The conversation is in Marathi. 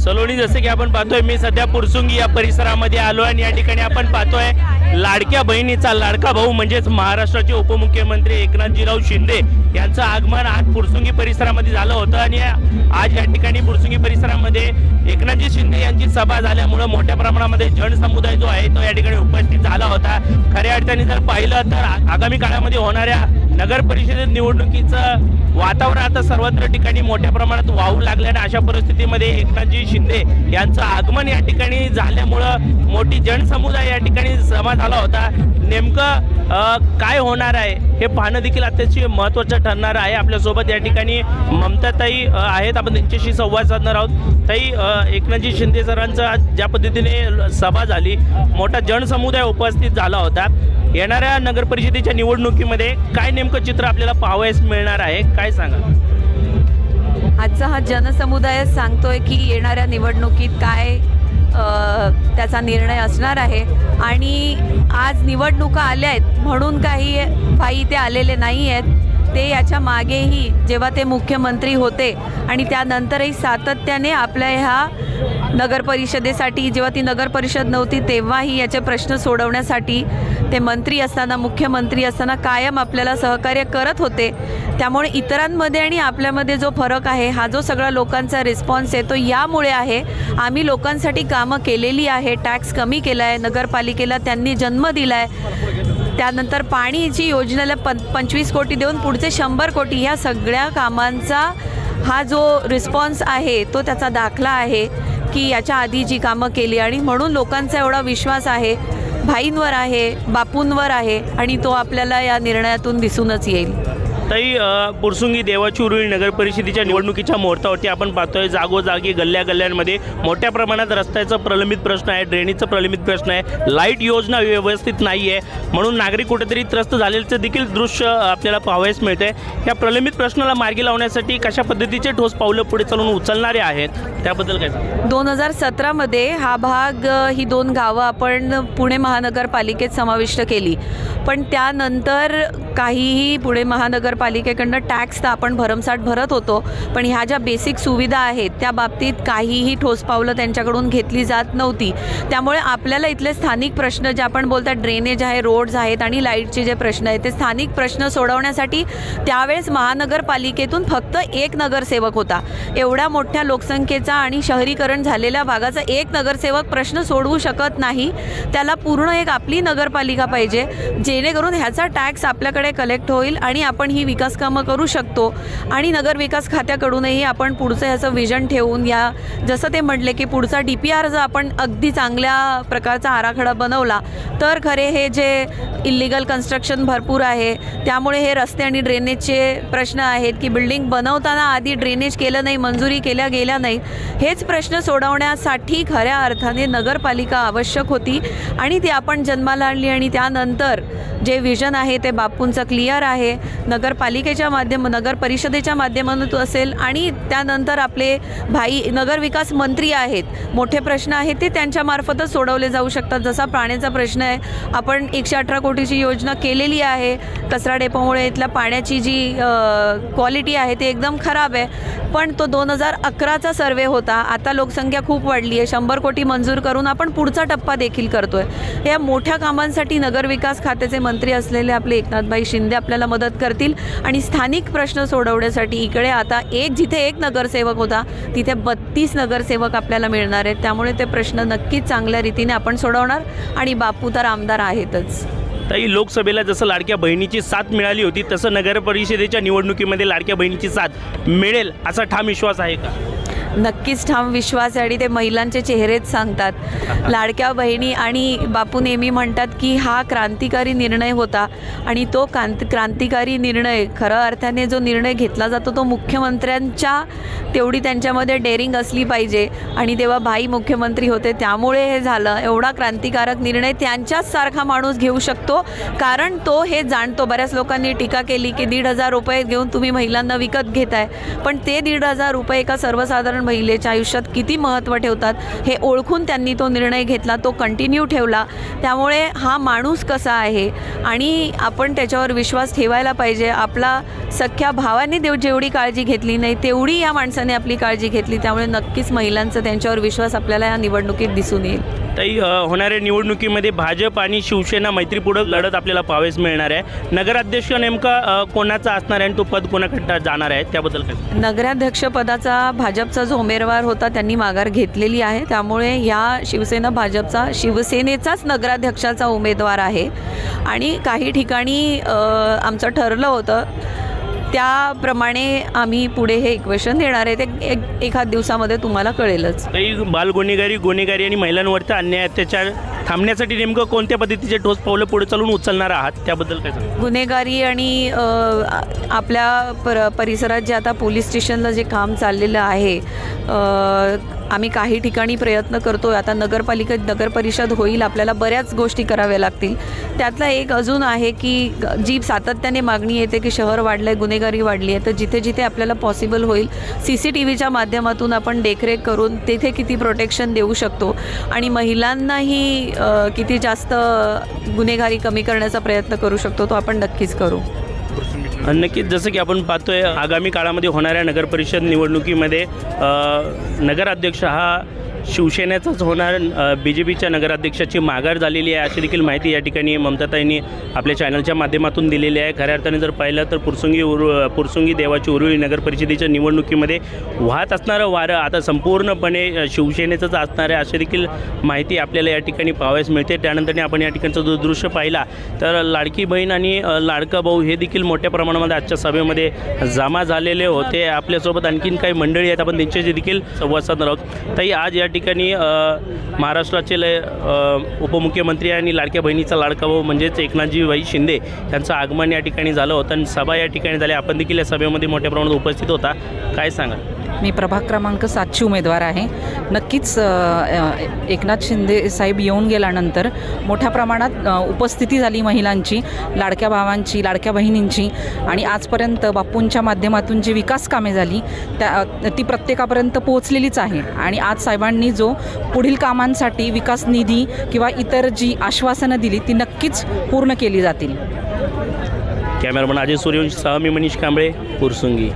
सलोनी जसे की आपण पाहतोय मी सध्या पुरसुंगी या परिसरामध्ये आलो आणि या ठिकाणी आपण पाहतोय लाडक्या बहिणीचा लाडका भाऊ म्हणजेच महाराष्ट्राचे उपमुख्यमंत्री एकनाथजीराव शिंदे. यांचं आगमन आज पुरसुंगी परिसरामध्ये झालं होतं आणि आज या ठिकाणी पुरसुंगी परिसरामध्ये एकनाथजी शिंदे यांची सभा झाल्यामुळं मोठ्या प्रमाणामध्ये जनसमुदाय जो आहे तो या ठिकाणी उपस्थित झाला होता. खऱ्या अर्थाने जर पाहिलं तर आगामी काळामध्ये होणाऱ्या नगर परिषदेत निवडणुकीचं वातावरण आता सर्वत्र ठिकाणी मोठ्या प्रमाणात वाहू लागल्याने अशा परिस्थितीमध्ये एकनाथजी शिंदे यांचं आगमन या ठिकाणी झाल्यामुळं मोठी जनसमुदाय या ठिकाणी जमा झाला होता. नेमकं काय होणार आहे हे पाहणं देखील अत्यंत महत्त्वाचं ठरणार आहे. आपल्यासोबत या ठिकाणी ममताताई आहेत. आपण त्यांच्याशी संवाद साधणार आहोत. ताई एकनाथजी शिंदे सरांचं आज ज्या पद्धतीने सभा झाली मोठा जनसमुदाय उपस्थित झाला होता. येणाऱ्या नगरपरिषदेच्या निवडणुकीमध्ये काय नेमकं चित्र आपल्याला पाहावयास मिळणार आहे काय सांगा आजचा हा जनसमुदाय सांगतोय की येणाऱ्या निवडणुकीत काय त्याचा निर्णय असणार आहे. आणि आज निवडणुका आल्या आहेत म्हणून काही भाई ते आलेले नाही आहेत. ते याच्या मागेही जेव्हा ते मुख्यमंत्री होते आणि त्यानंतरही सातत्याने आपल्या ह्या नगरपरिषदेसाठी जेव्हा ती नगरपरिषद नव्हती तेव्हाही याचे प्रश्न सोडवण्यासाठी ते मंत्री असताना मुख्यमंत्री असताना कायम आपल्याला सहकार्य करत होते. त्यामुळे इतरांमध्ये आणि आपल्यामध्ये जो फरक आहे हा जो सगळा लोकांचा रिस्पॉन्स आहे तो यामुळे आहे. आम्ही लोकांसाठी कामं केलेली आहे टॅक्स कमी केला आहे नगरपालिकेला त्यांनी जन्म दिला आहे त्यानंतर पाणीची योजनेला पं पंचवीस कोटी देऊन पुढचे शंभर कोटी ह्या सगळ्या कामांचा हा जो रिस्पॉन्स आहे तो त्याचा दाखला आहे की याच्या आधी जी कामं केली आणि म्हणून लोकांचा एवढा विश्वास आहे भाईंवर आहे बापूंवर आहे आणि तो आपल्याला या निर्णयातून दिसूनच येईल. ताई पुरसुंगी देवाची उरुळी नगर परिषदेच्या निवडणुकीच्या मुहूर्तावरती आपण पाहतोय जागोजागी गल्ल्या गल्ल्यांमध्ये मोठ्या प्रमाणात रस्त्याचा प्रलंबित प्रश्न आहे ड्रेनेजचा प्रलंबित प्रश्न आहे लाइट योजना व्यवस्थित नाही आहे म्हणून नागरिक कुठेतरी त्रस्त झालेलं देखील दृश्य आपल्याला पाहावयास मिळते या प्रलंबित प्रश्नाला मार्गी लावण्यासाठी कशा पद्धतीचे ठोस पावलं पुढे चालून उचलणारे आहेत त्याबद्दल काय दोन हजार सतरामध्ये हा भाग ही दोन गावं आपण पुणे महानगरपालिकेत समाविष्ट केली. पण त्यानंतर काहीही पुणे महानगर महानगरपालिकेकडनं टॅक्स तर आपण भरमसाठ भरत होतो पण ह्या ज्या बेसिक सुविधा आहेत त्या बाबतीत काहीही ठोस पावलं त्यांच्याकडून घेतली जात नव्हती. त्यामुळे आपल्याला इथले स्थानिक प्रश्न जे आपण बोलतात ड्रेनेज आहे रोड्स आहेत आणि लाईटचे जे प्रश्न आहेत ते स्थानिक प्रश्न सोडवण्यासाठी त्यावेळेस महानगरपालिकेतून फक्त एक नगरसेवक होता. एवढ्या मोठ्या लोकसंख्येचा आणि शहरीकरण झालेल्या भागाचा एक नगरसेवक प्रश्न सोडवू शकत नाही. त्याला पूर्ण एक आपली नगरपालिका पाहिजे जेणेकरून ह्याचा टॅक्स आपल्याकडे कलेक्ट होईल आणि आपण ही विकास कामं करू शकतो. आणि नगर विकास खात्याकडूनही आपण पुढचं ह्याचं विजन ठेवून या जसं ते म्हटले की पुढचा डी पी आर जर आपण अगदी चांगल्या प्रकारचा आराखडा बनवला तर खरे हे जे इल्लिगल कन्स्ट्रक्शन भरपूर आहे त्यामुळे हे रस्ते आणि ड्रेनेजचे प्रश्न आहेत की बिल्डिंग बनवताना आधी ड्रेनेज केलं नाही मंजुरी केल्या गेल्या नाही हेच प्रश्न सोडवण्यासाठी खऱ्या अर्थाने नगरपालिका आवश्यक होती. आणि ती आपण जन्माला आणली आणि त्यानंतर जे विजन आहे ते बापूंचं क्लिअर आहे. नगर नगरपालिकेच्या माध्यम नगर परिषदेच्या माध्यमातून असेल आणि त्यानंतर आपले भाई नगरविकास मंत्री आहेत मोठे प्रश्न आहेत ते त्यांच्यामार्फतच सोडवले जाऊ शकतात. जसा पाण्याचा प्रश्न आहे आपण एकशे अठरा कोटीची योजना केलेली आहे. कचरा डेपोमुळे इथल्या पाण्याची जी क्वालिटी आहे ती एकदम खराब आहे. पण तो दोन हजार अकराचा सर्वे होता. आता लोकसंख्या खूप वाढली आहे. शंभर कोटी मंजूर करून आपण पुढचा टप्पा देखील करतोय. या मोठ्या कामांसाठी नगरविकास खात्याचे मंत्री असलेले आपले एकनाथभाई शिंदे आपल्याला मदत करतील. आणि स्थानिक प्रश्न सोडवण्यासाठी इकडे आता एक जिथे एक नगरसेवक होता तिथे बत्तीस नगरसेवक आपल्याला मिळणार आहेत. त्यामुळे ते प्रश्न नक्कीच चांगल्या रीतीने आपण सोडवणार आणि बापू तर आमदार आहेतच. ताई लोकसभेला जसं लाडक्या बहिणीची साथ मिळाली होती तसं नगर परिषदेच्या निवडणुकीमध्ये लाडक्या बहिणीची साथ मिळेल असा ठाम विश्वास आहे का? नक्कीच ठाम विश्वास आहे आणि ते महिलांचे चेहरेच सांगतात. लाडक्या बहिणी आणि बापू नेहमी म्हणतात की हा क्रांतिकारी निर्णय होता आणि तो क्रांत क्रांतिकारी निर्णय खरं अर्थाने जो निर्णय घेतला जातो तो मुख्यमंत्र्यांच्या तेवढी त्यांच्यामध्ये डेअरिंग असली पाहिजे. आणि तेव्हा भाई मुख्यमंत्री होते त्यामुळे हे झालं. एवढा क्रांतिकारक निर्णय त्यांच्याच सारखा माणूस घेऊ शकतो. कारण तो हे जाणतो बऱ्याच लोकांनी टीका केली की दीड हजार रुपये घेऊन तुम्ही महिलांना विकत घेताय. पण ते दीड हजार रुपये एका सर्वसाधारण राजकारण महिलेच्या आयुष्यात किती महत्त्व ठेवतात हे ओळखून त्यांनी तो निर्णय घेतला तो कंटिन्यू ठेवला. त्यामुळे हा माणूस कसा आहे? आणि आपण त्याच्यावर विश्वास ठेवायला पाहिजे. आपला सख्या भावाने देव जेवढी काळजी घेतली नाही तेवढी या माणसाने आपली काळजी घेतली. त्यामुळे नक्कीच महिलांचा त्यांच्यावर विश्वास आपल्याला या निवडणुकीत दिसून येईल. ताई होणाऱ्या निवडणुकीमध्ये भाजप आणि शिवसेना मैत्रीपूर्वक लढत आपल्याला पाहावेस मिळणार आहे. नगराध्यक्ष नेमका कोणाचा असणार आहे आणि तो पद कोणाकडे जाणार आहे? त्याबद्दल काय? नगराध्यक्षपदाचा भाजपचा जो उमेदवार होता त्यांनी माघार घेतलेली आहे. त्यामुळे ह्या शिवसेना भाजपचा शिवसेनेचाच नगराध्यक्षाचा उमेदवार आहे. आणि काही ठिकाणी आमचं ठरलं होतं. त्याप्रमाणे आम्ही पुढे हे इक्वेशन देणार आहे. ते एक एखाद दिवसामध्ये तुम्हाला कळेलच. काही बाल गुन्हेगारी गुन्हेगारी आणि महिलांवरचा अन्याय अत्याचार थांबण्यासाठी नेमकं कोणत्या पद्धतीचे ठोस पावलं पुढे चालून उचलणार आहात? त्याबद्दल काय सांगा गुन्हेगारी आणि आपल्या पर परिसरात जे आता पोलीस स्टेशनला जे काम चाललेलं आहे आम्ही काही ठिकाणी प्रयत्न करतो आहे आता नगरपालिका नगर परिषद होईल आपल्याला बऱ्याच गोष्टी कराव्या लागतील. त्यातला एक अजून आहे की ग- जी सातत्याने मागणी येते की शहर वाढलं आहे गुन्हेगारी वाढली आहे तर जिथे जिथे आपल्याला पॉसिबल होईल सी सी टी व्हीच्या माध्यमातून आपण देखरेख करून तिथे किती प्रोटेक्शन देऊ शकतो. आणि महिलांनाही किती जास्त गुन्हेगारी कमी करण्याचा प्रयत्न करू शकतो तो आपण नक्कीच करू. नक्कीच जसं की आपण पाहतोय आगामी काळामध्ये होणाऱ्या नगरपरिषद निवडणुकीमध्ये नगराध्यक्ष हा शिवसेनेचाच होणार बी जे पीच्या नगराध्यक्षाची माघार झालेली आहे अशी देखील माहिती या ठिकाणी ममताताईंनी आपल्या चॅनलच्या माध्यमातून दिलेली आहे. खऱ्या अर्थाने जर पाहिलं तर पुरसुंगी उरु पुरसुंगी देवाची उरुळी नगरपरिषदेच्या निवडणुकीमध्ये वाहत असणारं वारं आता संपूर्णपणे शिवसेनेचंच असणार आहे अशी देखील माहिती आपल्याला या ठिकाणी पाहावयास मिळते. त्यानंतरने आपण या ठिकाणचं जो दृश्य पाहिला तर लाडकी बहीण आणि लाडका भाऊ हे देखील मोठ्या प्रमाणामध्ये आजच्या सभेमध्ये जमा झालेले होते. आपल्यासोबत आणखीन काही मंडळी आहेत आपण त्यांच्याशी देखील संवाद साधणार आहोत. ताई आज या ठिकाणी महाराष्ट्राचे लय उपमुख्यमंत्री आणि लाडक्या बहिणीचा लाडका भाऊ म्हणजेच एकनाथजीभाई शिंदे यांचं आगमन या ठिकाणी झालं होतं आणि सभा या ठिकाणी झाली. आपण देखील या सभेमध्ये मोठ्या प्रमाणात उपस्थित होता. काय सांगा मी प्रभाग क्रमांक सातची उमेदवार आहे. नक्कीच एकनाथ शिंदे साहेब येऊन गेल्यानंतर मोठ्या प्रमाणात उपस्थिती झाली महिलांची लाडक्या भावांची लाडक्या बहिणींची आणि आजपर्यंत बापूंच्या माध्यमातून जी विकास कामे झाली त्या ती प्रत्येकापर्यंत पोहोचलेलीच आहे. आणि आज साहेबांनी जो पुढील कामांसाठी विकास निधी किंवा इतर जी आश्वासनं दिली ती नक्कीच पूर्ण केली जातील. कॅमेरामन अजय सूर्यवंशी सह मी मनीष कांबळे पुरसुंगी.